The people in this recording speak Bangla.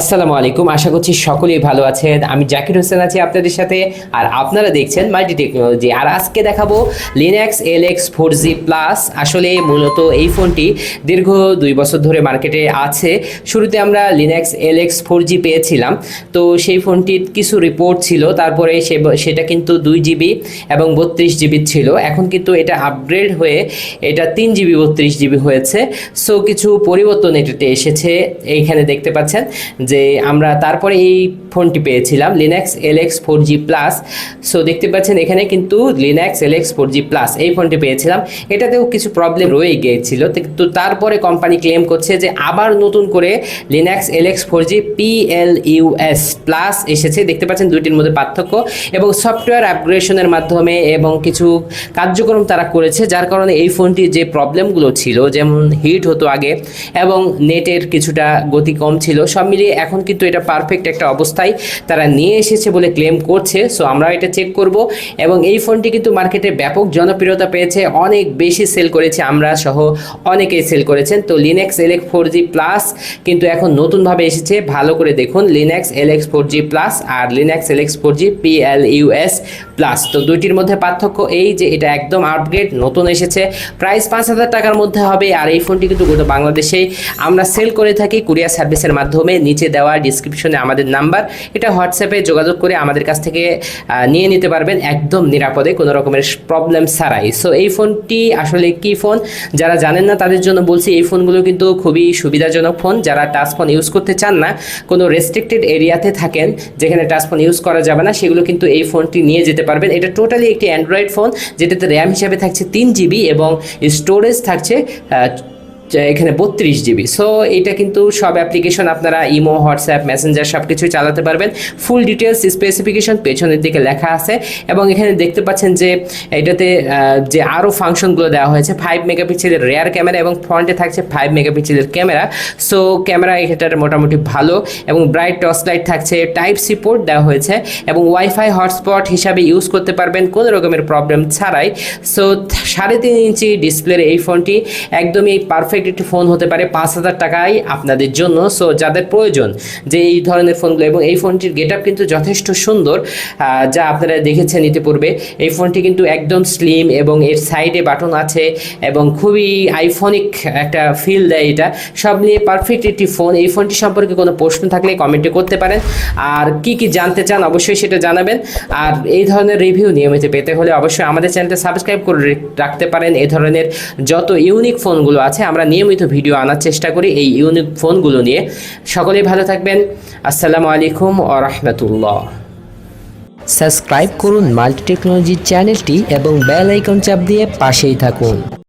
আসসালামু আলাইকুম, আশা করছি সকলেই ভালো আছেন। আমি জাকির হোসেন আছি আপনাদের সাথে। আর আপনারা দেখছেন মাল্টি টেকনোলজি। আর আজকে দেখাবো Linnex L X four G plus আসলে মূলত এই ফোনটি দীর্ঘ দুই বছর ধরে মার্কেটে আছে। শুরুতে আমরা Linnex L X four G পেয়েছিলাম। তো সেই ফোনটির কিছু রিপোর্ট ছিল। তারপরে সে সেটা কিন্তু দুই জিবি এবং বত্রিশ জিবি ছিল। এখন কিন্তু এটা আপগ্রেড হয়ে এটা তিন জিবি বত্রিশ জিবি হয়েছে। সো কিছু পরিবর্তন এটাতে এসেছে। এইখানে দেখতে পাচ্ছেন যে আমরা তারপরে এই ফোনটি পেয়েছিলাম Linnex L X four G plus so দেখতে পাচ্ছেন এখানে কিন্তু Linnex L X four G plus এই ফোনটি পেয়েছিলাম। এটাতেও কিছু প্রবলেম রয়ে গিয়েছিল। তো তারপরে কোম্পানি ক্লেম করছে যে আবার নতুন করে Linnex L X four G P L U S plus এসেছে। দেখতে পাচ্ছেন দুইটির মধ্যে পার্থক্য। এবং সফটওয়্যার আপগ্রেশনের মাধ্যমে এবং কিছু কার্যক্রম তারা করেছে, যার কারণে এই ফোনটির যে প্রবলেমগুলো ছিল, যেমন হিট হতো আগে এবং নেটের কিছুটা গতি কম ছিল, সব মিলিয়ে এখন কিন্তু এটা পারফেক্ট একটা অবস্থায় তারা নিয়ে এসেছে বলে ক্লেম করছে। সো আমরা এটা চেক করব। এবং এই ফোনটি কিন্তু মার্কেটে ব্যাপক জনপ্রিয়তা পেয়েছে। অনেক বেশি সেল করেছে আমরা সহ অনেকেই সেল করেছেন। তো Linnex L X four G plus কিন্তু এখন নতুনভাবে এসেছে। ভালো করে দেখুন Linnex L X four G plus আর Linnex L X four G P L U S plus তো, দুইটির মধ্যে পার্থক্য এই যে এটা একদম আপগ্রেড নতুন এসেছে। প্রাইস পাঁচ হাজার টাকার মধ্যে হবে। আর এই ফোনটি কিন্তু গোটা বাংলাদেশেই আমরা সেল করে থাকি। কুরিয়ার সার্ভিসের মাধ্যমে। নিচে দেওয়া ডিসক্রিপশনে আমাদের নাম্বার এটা হোয়াটসঅ্যাপে যোগাযোগ করে আমাদের কাছ থেকে নিয়ে নিতে পারবেন একদম নিরাপদে, কোনো রকমের প্রবলেম ছাড়াই। সো এই ফোনটি আসলে কি ফোন যারা জানেন না, তাদের জন্য বলছি, এই ফোনগুলো কিন্তু খুবই সুবিধাজনক ফোন যারা টাচ ফোন ইউজ করতে চান না, কোনো রেস্ট্রিক্টেড এরিয়াতে থাকেন, যেখানে টাচ ফোন ইউজ করা যাবে না, সেগুলো কিন্তু এই ফোনটি নিয়ে যেতে পারবেন। এটা টোটালি একটি অ্যান্ড্রয়েড ফোন যেটাতে র্যাম হিসাবে থাকছে তিন জিবি এবং স্টোরেজ থাকছে এখানে বত্রিশ জিবি। সো এটা কিন্তু সব অ্যাপ্লিকেশন আপনারা ইমো হোয়াটসঅ্যাপ মেসেঞ্জার সব কিছুই চালাতে পারবেন। ফুল ডিটেলস স্পেসিফিকেশন পেছনের দিকে লেখা আছে। এবং এখানে দেখতে পাচ্ছেন যে, এটাতে যে আরও ফাংশনগুলো দেওয়া হয়েছে ফাইভ মেগাপিক্সেলের রেয়ার ক্যামেরা এবং ফ্রন্টে থাকছে ফাইভ মেগাপিক্সেলের ক্যামেরা সো ক্যামেরা এটার মোটামুটি ভালো এবং ব্রাইট টর্চ লাইট থাকছে টাইপ সি পোর্ট দেওয়া হয়েছে এবং ওয়াইফাই হটস্পট হিসাবে ইউজ করতে পারবেন, কোনো রকমের প্রবলেম ছাড়াই। সো সাড়ে তিন ইঞ্চি ডিসপ্লের এই ফোনটি একদমই পারফেক্ট একটি ফোন হতে পারে পাঁচ হাজার টাকায় আপনাদের জন্য। সো যাদের প্রয়োজন যে এই ধরনের ফোনগুলো এবং এই ফোনটির গেট আপ কিন্তু যথেষ্ট সুন্দর যা আপনারা দেখেছেন ইতিপূর্বে। এই ফোনটি কিন্তু একদম স্লিম এবং এর সাইডে বাটন আছে এবং খুবই আইফোনিক একটা ফিল দেয় এটা। সব নিয়ে পারফেক্ট একটি ফোন এই ফোনটি সম্পর্কে কোনো প্রশ্ন থাকলে কমেন্টে করতে পারেন। আর কি কি জানতে চান অবশ্যই সেটা জানাবেন। আর এই ধরনের রিভিউ নিয়মিত পেতে হলে অবশ্যই আমাদের চ্যানেলটা সাবস্ক্রাইব করে রাখতে পারেন। এই ধরনের যত ইউনিক ফোনগুলো আছে, আমরা নিয়মিত ভিডিও আনার চেষ্টা করি এই ইউনিক ফোনগুলো নিয়ে। সকলেই ভালো থাকবেন। আসসালামু আলাইকুম ও রহমতুল্লাহ। সাবস্ক্রাইব করুন মাল্টি টেকনোলজি চ্যানেলটি এবং বেল আইকন চাপ দিয়ে পাশেই থাকুন।